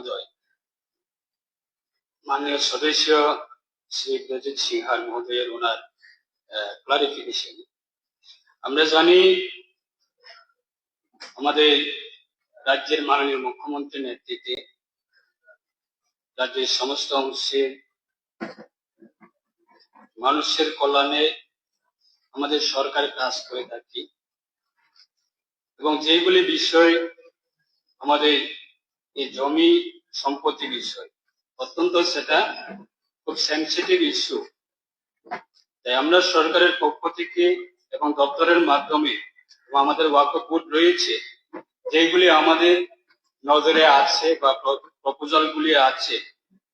মহোদয়। মাননীয় সদস্য শ্রী ব্রজিৎ সিংহার মহোদয়ের ওনার ক্লারিফিকেশন আমরা জানি আমাদের রাজ্যের মাননীয় মুখ্যমন্ত্রীর নেতৃত্বে রাজ্যের সমস্ত অংশে মানুষের কল্যাণে আমাদের সরকার কাজ করে থাকি এবং যেগুলি বিষয় আমাদের এই জমি সম্পত্তি বিষয়। অত্যন্ত সেটা খুব সেন্সিটিভ ইস্যু তাই আমরা সরকারের পক্ষ থেকে এবং দপ্তরের মাধ্যমে এবং আমাদের ওয়াকফ বোর্ড রয়েছে যেগুলি আমাদের নজরে আছে বা প্রপোজাল গুলি আছে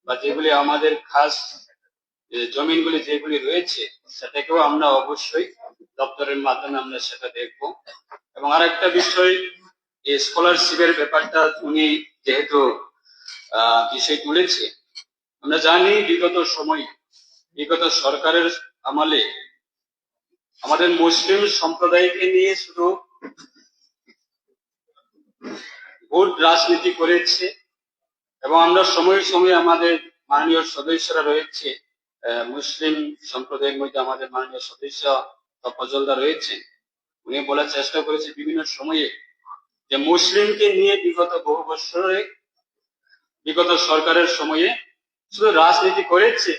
বা যেগুলি আমাদের খাস জমিনগুলি যেগুলি রয়েছে, সেটাকেও আমরা অবশ্যই দপ্তরের মাধ্যমে আমরা সেটা দেখব। এবং আরেকটা বিষয় স্কলারশিপের ব্যাপারটা উনি যেহেতু বিষয় তুলেছে আমরা জানি বিগত সময়, বিগত সরকারের আমলে আমাদের মুসলিম সম্প্রদায়কে নিয়ে শুধু ভোট রাজনীতি করেছে এবং আমরা সময়ে সময়ে আমাদের মাননীয় সদস্যরা রয়েছে মুসলিম সম্প্রদায়ের মধ্যে আমাদের মাননীয় সদস্য তফজলদা রয়েছেন। উনি বলার চেষ্টা করেছে বিভিন্ন সময়ে যে মুসলিমকে নিয়ে বিগত বহু বছরে, বিগত সরকারের সময়ে শুধু রাজনীতি করেছে,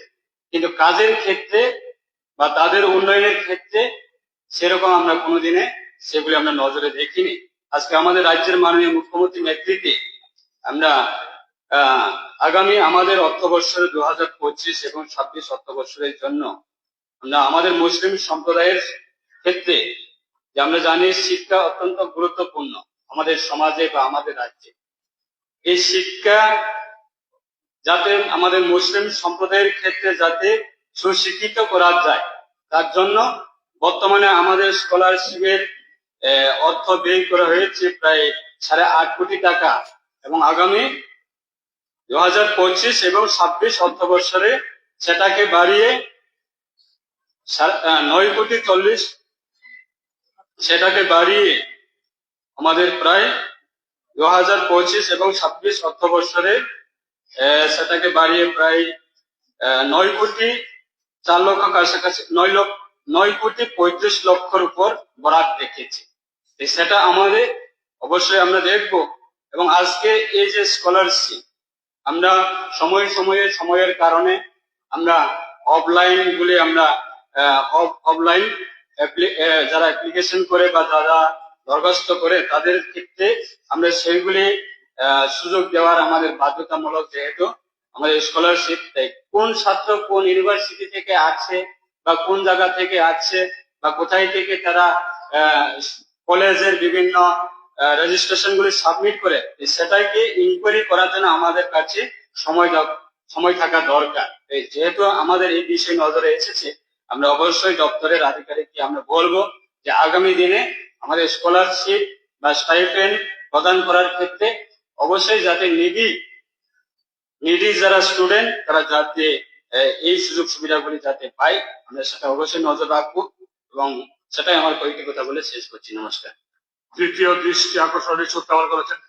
কিন্তু কাজের ক্ষেত্রে বা তাদের উন্নয়নের ক্ষেত্রে সেরকম আমরা কোনোদিনে সেগুলি আমরা নজরে দেখিনি। আজকে আমাদের রাজ্যের মাননীয় মুখ্যমন্ত্রী নেতৃত্বে আমরা আগামী আমাদের অর্থবর্ষের দু হাজার পঁচিশ এবং ছাব্বিশ অর্থবর্ষের জন্য আমরা আমাদের মুসলিম সম্প্রদায়ের ক্ষেত্রে যে আমরা জানি শিক্ষা অত্যন্ত গুরুত্বপূর্ণ। আমাদের সমাজে বা আমাদের রাজ্যে। এই শিক্ষা যাতে আমাদের মুসলিম সম্প্রদায়ের ক্ষেত্রে যাতে সুশিক্ষিত করা যায়, তার জন্য বর্তমানে আমাদের স্কলারশিপের অর্থ ব্যয় করা হয়েছে প্রায় সাড়ে আট কোটি টাকা এবং আগামী দু হাজার পঁচিশ এবং ছাব্বিশ অর্থবর্ষরে সেটাকে বাড়িয়ে নয় কোটি চল্লিশ, সেটাকে বাড়িয়ে আমাদের প্রায় দু হাজার পঁচিশ এবং ছাব্বিশ অর্থবর্ষরে আহ, সেটাকে বাড়িয়ে প্রায় নয় কোটি চার লক্ষ কাছাকাছি নয় লক্ষ নয় কোটি পঁয়ত্রিশ লক্ষর উপর বরাদ রেখেছে। সেটা আমাদের অবশ্যই আমরা দেখব এবং আজকে এই যে স্কলারশিপ আমরা সময় সময়ে সময়ের কারণে আমরা অফলাইন গুলি আমরা অফলাইন যারা অ্যাপ্লিকেশন করে বা যারা দরখাস্ত করে তাদের ক্ষেত্রে আমরা সেইগুলি সুযোগ দেওয়ার আমাদের বাধ্যতামূলক যেহেতু আমাদের স্কলারশিপ দেয় কোন ছাত্র কোন ইউনিভার্সিটি থেকে আছে বা কোন জায়গা থেকে আছে বা কোথায় থেকে তারা কলেজের বিভিন্ন রেজিস্ট্রেশন গুলি সাবমিট করে সেটাকে ইনকোয়ারি করার জন্য আমাদের কাছে সময় সময় থাকা দরকার। যেহেতু আমাদের এই বিষয়ে নজরে এসেছে, আমরা অবশ্যই দপ্তরের আধিকারিককে আমরা বলব যে আগামী দিনে আমাদের স্কলারশিপ বা স্টাইপেন্ড প্রদান করার ক্ষেত্রে অবশ্যই যাতে নিডি নিডি যারা স্টুডেন্ট তারা যাতে এই সুযোগ সুবিধাগুলি যাতে পায়, আমরা সেটা অবশ্যই নজর রাখব এবং সেটাই আমার কয়েকটি কথা বলে শেষ করছি। নমস্কার। তৃতীয় দৃষ্টি আকর্ষণের সত্যাবর করেছেন।